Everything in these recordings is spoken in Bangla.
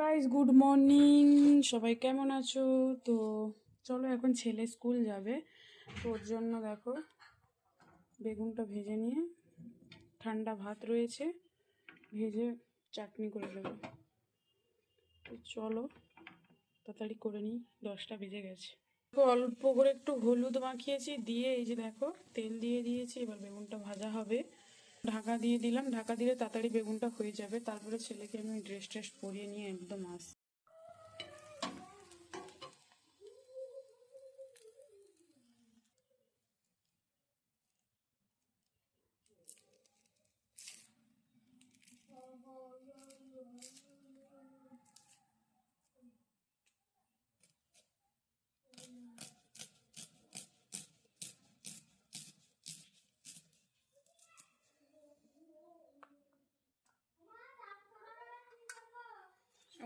গাইজ গুড মর্নিং সবাই কেমন আছো? তো চলো এখন ছেলে স্কুল যাবে। তো ওর জন্য দেখো, বেগুনটা ভেজে নিয়ে ঠান্ডা ভাত রয়েছে, ভেজে চাটনি করে দেবো। তো চলো, তাড়াতাড়ি করে নিই, দশটা বেজে গেছে। অল্প করে একটু হলুদ মাখিয়েছি, দিয়ে এই যে দেখো, তেল দিয়ে দিয়েছি, এবার বেগুনটা ভাজা হবে। ঢাকা দিয়ে দিলাম। ঢাকা দিলে তাড়াতাড়ি বেগুনটা হয়ে যাবে। তারপরে ছেলেকে আমি ড্রেস ট্রেস পরিয়ে নিয়ে একদম আস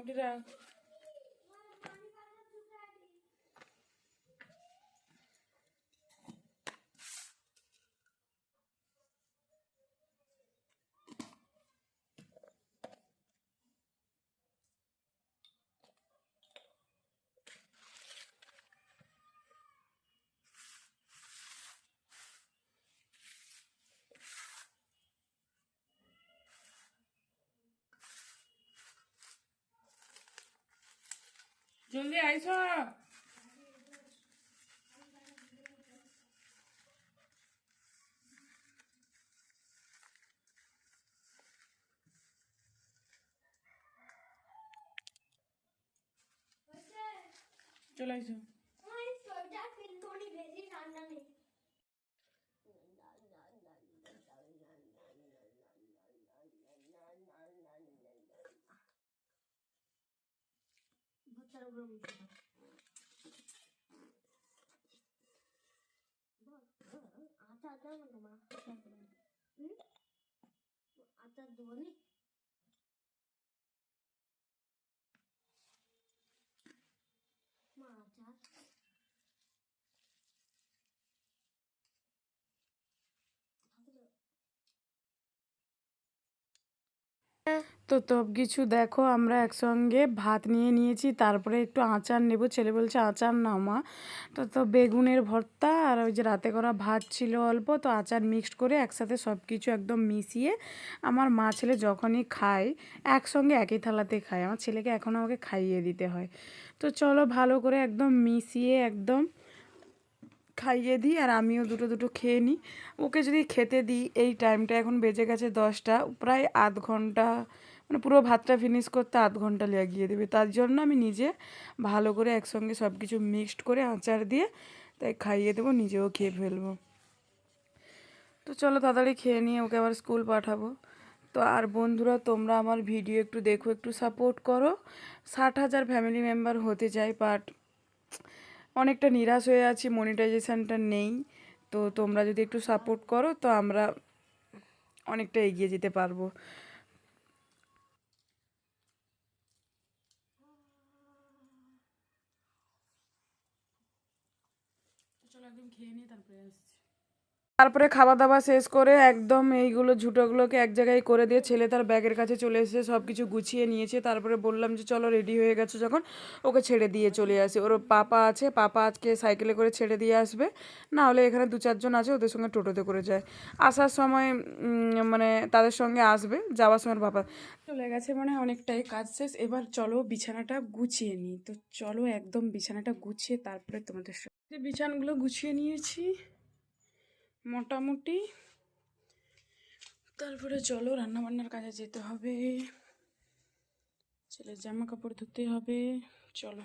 Güzel. জলদি আইস চলে আইসো Сейчас будем ஆச்சா தான் நம்ம তো সব কিছু দেখো, আমরা একসঙ্গে ভাত নিয়ে নিয়েছি, তারপরে একটু আচার নেব। ছেলে বলছে, আচার না মা। তো তো বেগুনের ভর্তা আর ওই যে রাতে করা ভাত ছিল অল্প, তো আচার মিক্সড করে একসাথে সব কিছু একদম মিশিয়ে আমার মা ছেলে যখনই খায়, একসঙ্গে একই থালাতে খায়। আমার ছেলেকে এখন আমাকে খাইয়ে দিতে হয়। তো চলো ভালো করে একদম মিশিয়ে একদম খাইয়ে দিই আর আমিও দুটো দুটো খেয়ে নিই। ওকে যদি খেতে দিই, এই টাইমটা এখন বেজে গেছে দশটা, প্রায় আধ ঘণ্টা মানে পুরো ভাতটা ফিনিশ করতে আধ ঘণ্টা লাগিয়ে দেবে। তার জন্য আমি নিজে ভালো করে একসঙ্গে সব কিছু মিক্সড করে আচার দিয়ে তাই খাইয়ে দেবো, নিজেও খেয়ে ফেলব। তো চলো তাড়াতাড়ি খেয়ে নিয়ে ওকে আবার স্কুল পাঠাবো। তো আর বন্ধুরা, তোমরা আমার ভিডিও একটু দেখো, একটু সাপোর্ট করো। ষাট হাজার ফ্যামিলি মেম্বার হতে চাই বাট অনেকটা নিরাশ হয়ে আছি মনিটাইজেশানটা নেই। তো তোমরা যদি একটু সাপোর্ট করো, তো আমরা অনেকটা এগিয়ে যেতে পারব। চলো একদম খেয়ে নিয়ে তারপরে আসছি। তারপরে খাওয়া দাওয়া শেষ করে একদম এইগুলো ঝুটোগুলোকে এক জায়গায় করে দিয়ে ছেলে তার ব্যাগের কাছে চলে এসে সব কিছু গুছিয়ে নিয়েছে। তারপরে বললাম যে, চলো রেডি হয়ে গেছো যখন, ওকে ছেড়ে দিয়ে চলে আসে। ওর পাপা আছে, পাপা আজকে সাইকেলে করে ছেড়ে দিয়ে আসবে। না হলে এখানে দু চারজন আছে, ওদের সঙ্গে টোটোতে করে যায়। আসার সময় মানে তাদের সঙ্গে আসবে, যাওয়ার সময় পাপা চলে গেছে মানে অনেকটাই কাজ শেষ। এবার চলো বিছানাটা গুছিয়ে নিই। তো চলো একদম বিছানাটা গুছিয়ে তারপরে তোমাদের সঙ্গে বিছানাগুলো গুছিয়ে নিয়েছি মোটামুটি। তারপরে চলো রান্নাবান্নার কাজে যেতে হবে। ছেলের জামা কাপড় ধুতে হবে। চলো।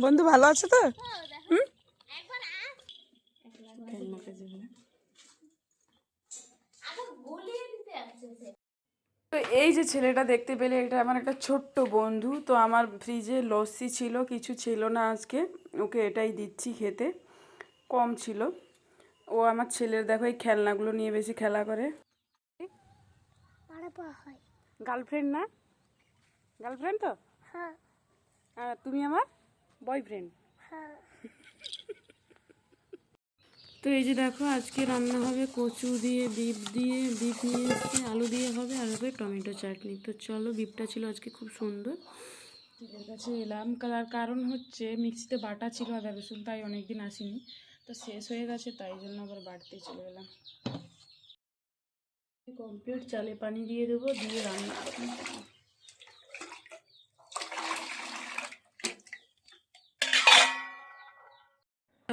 বন্ধু ভালো আছে তো? হুম? খেলনা কাজে হবে। আগে গলিয়ে দিতে আসছে সে তো এই যে ছেলেটা দেখতে পেলে এটা আমার একটা ছোট্ট বন্ধু। তো আমার ফ্রিজে লস্যি ছিল কিছু ছিল না আজকে। ওকে এটাই দিচ্ছি খেতে। কম ছিল। ও আমার ছেলের দেখো এই খেলনাগুলো নিয়ে বেশি খেলা করে। গার্লফ্রেন্ড না? গার্লফ্রেন্ড তো? হ্যাঁ। আর তুমি আমার বয়ফ্রেন্ড হ্যাঁ। তো এই যে দেখো, আজকে রান্না হবে কচু দিয়ে, বিপ দিয়ে, বিপ নিয়ে আলু দিয়ে হবে, আর হবে টমেটো চাটনি। তো চলো, বিপটা ছিল আজকে খুব সুন্দর। এর কাছে এলাম তার কারণ হচ্ছে মিক্সিতে বাটা ছিল আদা রসুন, তাই অনেক দিন আসিনি। তো শেষ হয়ে গেছে, তাই জন্য আবার বাড়তে চলে এলাম। কমপ্লিট চালে পানি দিয়ে দেবো, দিয়ে রান্না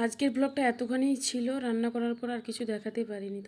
আজকের ব্লগটা এতখানিই ছিল রান্না করার পর আর কিছু দেখাতে পারিনি